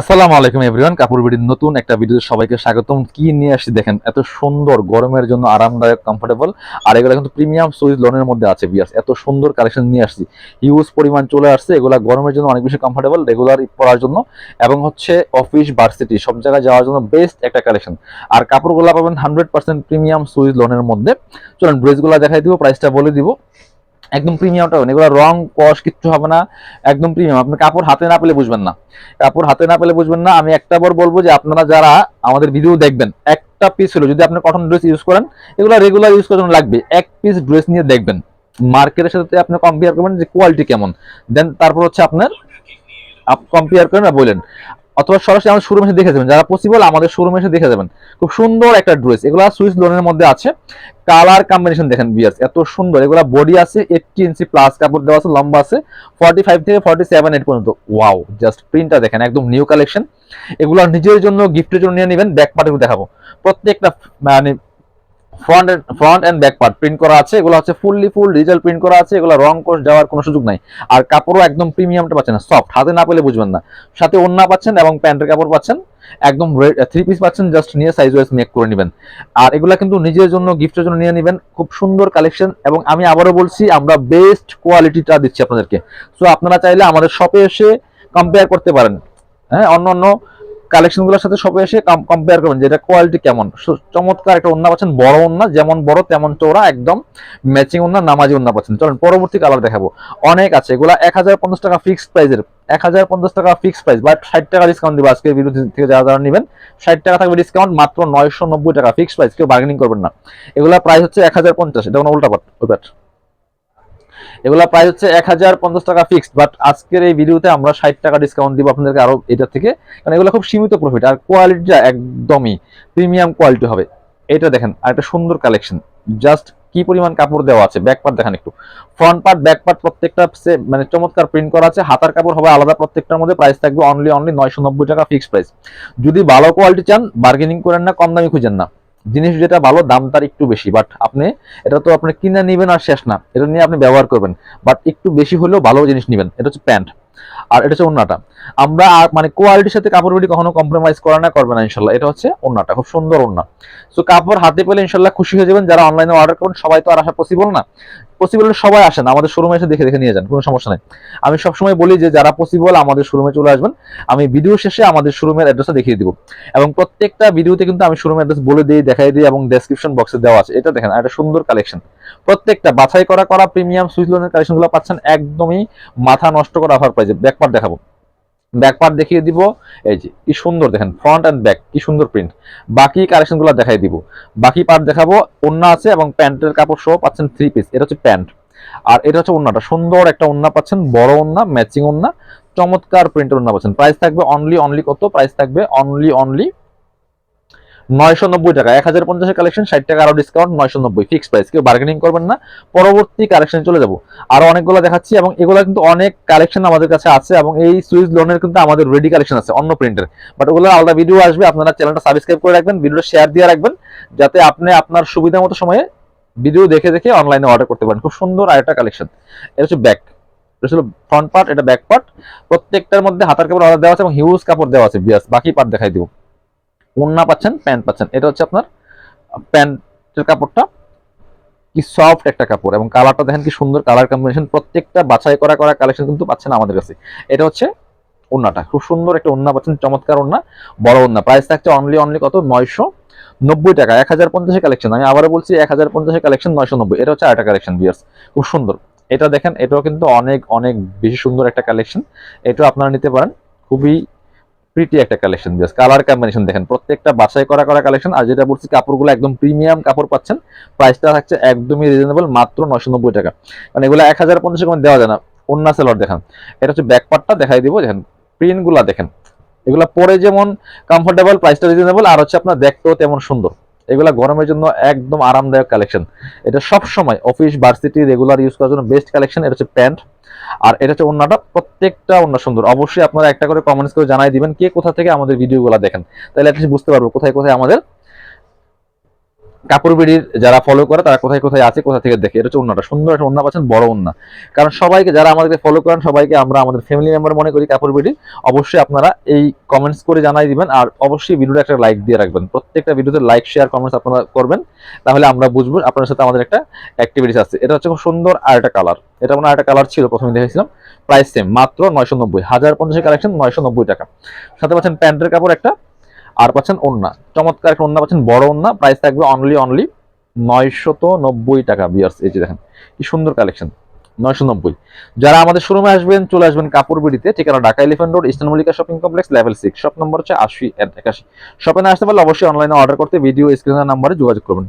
আসসালামু আলাইকুম এভরিওয়ান কাপড় বিডির নতুন একটা ভিডিওতে সবাইকে স্বাগতম। কি নিয়ে আসছি দেখেন, এত সুন্দর, গরমের জন্য আরামদায়ক কমফোর্টেবল আর এগুলো কিন্তু প্রিমিয়াম সুইচ লোনের মধ্যে আছে বিয়াস এত সুন্দর কালেকশন নিয়ে আসছি। হিউজ পরিমাণ চলে আসছে, এগুলা গরমের জন্য অনেক বেশি কমফোর্টেবল রেগুলার পরার জন্য, এবং হচ্ছে অফিস ভার্সিটি সব জায়গায় যাওয়ার জন্য বেস্ট একটা কালেকশন আর কাপড়গুলো পাবেন হান্ড্রেড পার্সেন্ট প্রিমিয়াম সুইজ লোনের মধ্যে। চলুন ড্রেসগুলো দেখাই দিব প্রাইসটা বলে দিব। একদম প্রিমিয়ামটা হবে এগুলো রং কস কিচ্ছু হবে না। একদম প্রিমিয়াম আপনি কাপড় হাতে না পেলে বুঝবেন না। কাপড় হাতে না পেলে বুঝবেন না। আমি একটা বার বলব যে, আপনারা যারা আমাদের ভিডিও দেখবেন, একটা পিস হলো, যদি আপনি কটন ড্রেস ইউজ করেন, এগুলো রেগুলার ইউজ করার জন্য লাগবে। এক পিস ড্রেস নিয়ে দেখবেন। মার্কেটের সাথে আপনি কম্পেয়ার করবেন যে কোয়ালিটি কেমন। দেন তারপর হচ্ছে আপনার কম্পেয়ার করেন আর বললেন অথবা সরাসরি আমাদের শোরুম এসে দেখে যাবেন। যারা পসিবল আমাদের শোরুমে এসে দেখে যাবেন। খুব সুন্দর একটা ড্রেস এগুলো সুইস লোনের মধ্যে আছে। কালার কম্বিনেশন দেখেন বিয়ার্স এত সুন্দর। এগুলো বডি আছে এইটটি ইঞ্চি প্লাস কাপড় দেওয়া আছে, লম্বা আছে ফর্টি ফাইভ থেকে ফর্টি সেভেন এইট পর্যন্ত। ওয়াও জাস্ট প্রিন্টটা দেখেন, একদম নিউ কালেকশন এগুলো নিজের জন্য গিফটের জন্য নিয়ে নেবেন। ব্যাক পার্টে দেখাবো। প্রত্যেকটা মানে front front and back part print করা আছে, এগুলো হচ্ছে ফুললি ফুল ডিজিটাল প্রিন্ট করা আছে, এগুলো রং কোর্স যাওয়ার কোনো সুযোগ নাই। আর কাপড়ও একদম প্রিমিয়ামটা পাচ্ছেন সফট হাতে না পেলে বুঝবেন না। সাথে ওন্না পাচ্ছেন এবং প্যান্টের কাপড় পাচ্ছেন, একদম থ্রি পিস পাচ্ছেন জাস্ট নিয়ে সাইজ ওয়াইজ মেক করে নেবেন। আর এগুলা কিন্তু নিজের জন্য গিফটের জন্য নিয়ে নেবেন, খুব সুন্দর কালেকশন এবং আমি আবারও বলছি, আমরা বেস্ট কোয়ালিটিটা দিচ্ছি আপনাদেরকে। সো আপনারা চাইলে আমাদের শপে এসে কম্পেয়ার করতে পারেন। হ্যাঁ অন্য অন্য কালেকশনগুলোর সাথে সবে এসে কম্পেয়ার করবেন যে এটা কোয়ালিটি কেমন। চমৎকার একটা ওন্না পাচ্ছেন, বড় ওন্না যেমন বড় তেমন চৌড়া একদম ম্যাচিং ওন্না নামাজি ওন্না পাচ্ছেন। চলুন পরবর্তী কালার দেখাবো। অনেক আছে, এগুলা এক হাজার পঞ্চাশ টাকা ফিক্সড প্রাইসের এক হাজার পঞ্চাশ টাকা ফিক্সড প্রাইস বাট ষাট টাকা ডিসকাউন্ট দিবো আজকে ভিডিও থেকে যারা যারা নেবেন। ষাট টাকা থাকবে ডিসকাউন্ট মাত্র নয়শো নব্বই টাকা ফিক্সড প্রাইস কেউ বার্গেনিং করবেন না। এগুলা প্রাইস হচ্ছে এক হাজার পঞ্চাশ, এটা কোনো উল্টা পাট ওই এগুলা প্রাইস হচ্ছে এক হাজার পঞ্চাশ টাকা ফিক্সড বাট আজকের এই ভিডিওতে আমরা ষাট টাকা ডিসকাউন্ট দিব আপনাদেরকে আরও এটা থেকে। কারণ এগুলো খুব সীমিত প্রফিট আর কোয়ালিটিটা একদমই প্রিমিয়াম কোয়ালিটি হবে। এটা দেখেন, আর একটা সুন্দর কালেকশন জাস্ট কি পরিমাণ কাপড় দেওয়া আছে? ব্যাক পার্ট দেখেন একটু। ফ্রন্ট পার্ট ব্যাক পার্ট প্রত্যেকটা মানে চমৎকার প্রিন্ট করা আছে। হাতার কাপড় হবে আলাদা প্রত্যেকটার মধ্যে। প্রাইস থাকবে অনলি অনলি নয়শো নব্বই টাকা ফিক্সড প্রাইস যদি ভালো কোয়ালিটি চান বার্গেনিং করেন না, কম দামি খুঁজেন না। জিনিস যেটা ভালো, দাম তার একটু বেশি। বাট আপনি, এটা তো আপনি কিনে নেবেন আর শেষ না। এটা নিয়ে আপনি ব্যবহার করবেন। বাট একটু বেশি হলেও ভালো জিনিস নেবেন। এটা হচ্ছে প্যান্ট। আর এটা হচ্ছে ওন্নাটা। আমরা মানে কোয়ালিটির সাথে কাপড় বিড়ি কখনো কম্প্রোমাইজ করা না, করবে না ইনশাল্লাহ এটা হচ্ছে ওন্নাটা। খুব সুন্দর ওন্না। সো কাপড় হাতে পেলে ইনশাল্লাহ খুশি হয়ে যাবেন। যারা অনলাইনে অর্ডার করবেন, সবাই তো আর আসা পসিবল না। পসিবল সবাই আসেন, আমাদের শোরুমে এসে দেখে দেখে নিয়ে যান, কোনো সমস্যা নেই। আমি সবসময় বলি যে, যারা পসিবল আমাদের শোরুমে চলে আসবেন। আমি ভিডিও শেষে আমাদের শোরুমের অ্যাড্রেসটা দেখিয়ে দিব। এবং প্রত্যেকটা ভিডিওতে কিন্তু আমি শোরুমের অ্যাড্রেস বলে দিই, দেখাই দিই এবং ডেসক্রিপশন বক্সে দেওয়া আছে। এটা দেখেন একটা সুন্দর কালেকশন প্রত্যেকটা বাছাই করা করা প্রিমিয়াম সুইচ লোনের কালেকশনগুলো পাচ্ছেন, একদমই মাথা নষ্ট করা অফার প্রাইজে ব্যাকপার দেখাবো। ব্যাক পার্ট দেখিয়ে দিব। এই যে, কি সুন্দর দেখেন ফ্রন্ট অ্যান্ড ব্যাক কি সুন্দর প্রিন্ট বাকি কালেকশনগুলো দেখাই দিব। বাকি পার্ট দেখাবো অন্য আছে এবং প্যান্টের কাপড় সহ পাচ্ছেন থ্রি পিস এটা হচ্ছে প্যান্ট আর এটা হচ্ছে ওন্নাটা সুন্দর একটা ওন্না পাচ্ছেন, বড় ওন্না ম্যাচিং ওন্না চমৎকার প্রিন্টের ওন্না পাচ্ছেন। প্রাইস থাকবে অনলি অনলি কত? প্রাইস থাকবে অনলি অনলি নয়শো নব্বই টাকা, এক হাজার পঞ্চাশের কালেকশন ষাট টাকা আরও ডিসকাউন্ট নয়শো নব্বই ফিক্স প্রাইস কেউ বার্গেনিং করবেন না। পরবর্তী কালেকশন চলে যাব। আরও অনেকগুলো দেখাচ্ছি এবং এগুলো কিন্তু অনেক কালেকশন আমাদের কাছে আছে এবং এই সুইচ লোনের কিন্তু আমাদের রেডি কালেকশন আছে, অন্য প্রিন্টের বাট ওগুলো আলাদা ভিডিও আসবে, আপনারা চ্যানেলটা সাবস্ক্রাইব করে রাখবেন ভিডিওটা শেয়ার দিয়ে রাখবেন, যাতে আপনি আপনার সুবিধা মতো সময়ে ভিডিও দেখে দেখে অনলাইনে অর্ডার করতে পারেন। খুব সুন্দর আরেকটা কালেকশন এটা হচ্ছে ব্যাক ছিল ফ্রন্ট পার্ট এটা ব্যাক পার্ট প্রত্যেকটার মধ্যে হাতার কাপড় আলাদা দেওয়া আছে এবং হিউজ কাপড় দেওয়া আছে, বিয়াস। বাকি পার্ট দেখাই দিব। ওন্না পাচ্ছেন, প্যান্ট পাচ্ছেন। এটা হচ্ছে আপনার প্যান্টের কাপড়টা। কি সফট একটা কাপড় এবং কালারটা দেখেন কি সুন্দর কালার কম্বিনেশন প্রত্যেকটা বাছাই করা করা কালেকশন কিন্তু পাচ্ছেন আমাদের কাছে। এটা হচ্ছে ওন্নাটা খুব সুন্দর একটা ওন্না পাচ্ছেন, চমৎকার ওন্না বড় ওন্না প্রাইস থাকছে অনলি অনলি কত? নয়শো নব্বই টাকা। এক হাজার পঞ্চাশের কালেকশন আমি আবারও বলছি, এক হাজার পঞ্চাশের কালেকশন নয়শো নব্বই। এটা হচ্ছে আরেকটা কালেকশন বিয়ার্স খুব সুন্দর। এটা দেখেন, এটাও কিন্তু অনেক অনেক বেশি সুন্দর একটা কালেকশন এটাও আপনারা নিতে পারেন। খুবই প্রিটি একটা কালেকশন দিয়ে কালার কম্বিনেশন দেখেন, প্রত্যেকটা বাছাই করা করা কালেকশন আর যেটা বলছি কাপড়গুলো একদম প্রিমিয়াম কাপড় পাচ্ছেন প্রাইসটা থাকছে একদমই রিজনেবল মাত্র নশো নব্বই টাকা। মানে এগুলো এক হাজার পঞ্চাশ কমে দেওয়া যায় না অন্য সেলর দেখেন। এটা হচ্ছে ব্যাক পার্টটা দেখাই দিব, দেখেন প্রিন্টগুলো দেখেন। এগুলো পরে যেমন কমফোর্টেবল প্রাইসটা রিজনেবল আর হচ্ছে আপনার দেখতেও তেমন সুন্দর। এগুলা গরমের জন্য একদম আরামদায়ক কালেকশন এটা সব সময় অফিস ভার্সিটি রেগুলার ইউজ করার জন্য বেস্ট কালেকশন এটা হচ্ছে প্যান্ট। আর এটা হচ্ছে অন্যটা প্রত্যেকটা অন্য সুন্দর। অবশ্যই আপনারা একটা করে কমেন্টস করে জানাই দিবেন কে কোথা থেকে আমাদের ভিডিওগুলো দেখেন। তাহলে অ্যাটলিস্ট বুঝতে পারব কোথায় কোথায় আমাদের কাপড় বিড়ির যারা ফলো করে, তারা কোথায় কোথায় আছে, কোথা থেকে দেখে, এটা হচ্ছে অন্যটা। সুন্দর একটা অন্য পাচ্ছেন, বড় অন্য। কারণ সবাইকে, যারা আমাদেরকে ফলো করেন, সবাইকে আমরা আমাদের ফ্যামিলি মেম্বার মনে করি কাপড় বিড়ি, অবশ্যই আপনারা এই কমেন্টস করে জানাই দিবেন, আর অবশ্যই ভিডিওটা একটা লাইক দিয়ে রাখবেন। প্রত্যেকটা ভিডিওতে লাইক শেয়ার কমেন্টস আপনারা করবেন, তাহলে আমরা বুঝব আপনার সাথে আমাদের একটা অ্যাক্টিভিটিস আছে। এটা হচ্ছে খুব সুন্দর আর একটা কালার এটা মানে একটা কালার ছিল, প্রথমে দেখেছিলাম। প্রাইস সেম মাত্র নয়শো নব্বই। হাজার পঞ্চাশের কালেকশন নয়শো নব্বই টাকা। সাথে পাচ্ছেন প্যান্টের কাপড় একটা। আর পাচ্ছেন ওন্না চমৎকার একটা ওন্না পাচ্ছেন, বড় ওন্না প্রাইস থাকবে অনলি অনলি নয়শত নব্বই টাকা বিয়ার্স এই যে দেখেন, কি সুন্দর কালেকশন নয়শো নব্বই। যারা আমাদের শোরুমে আসবেন, চলে আসবেন কাপড় বিড়িতে ঠিকানা Dhaka Elephant Road Eastern Mallika Shopping Complex level six shop number হচ্ছে আশি একাশি। শপে না আসতে পারলে অবশ্যই অনলাইনে অর্ডার করতে ভিডিও স্ক্রিনের নাম্বারে যোগাযোগ করবেন।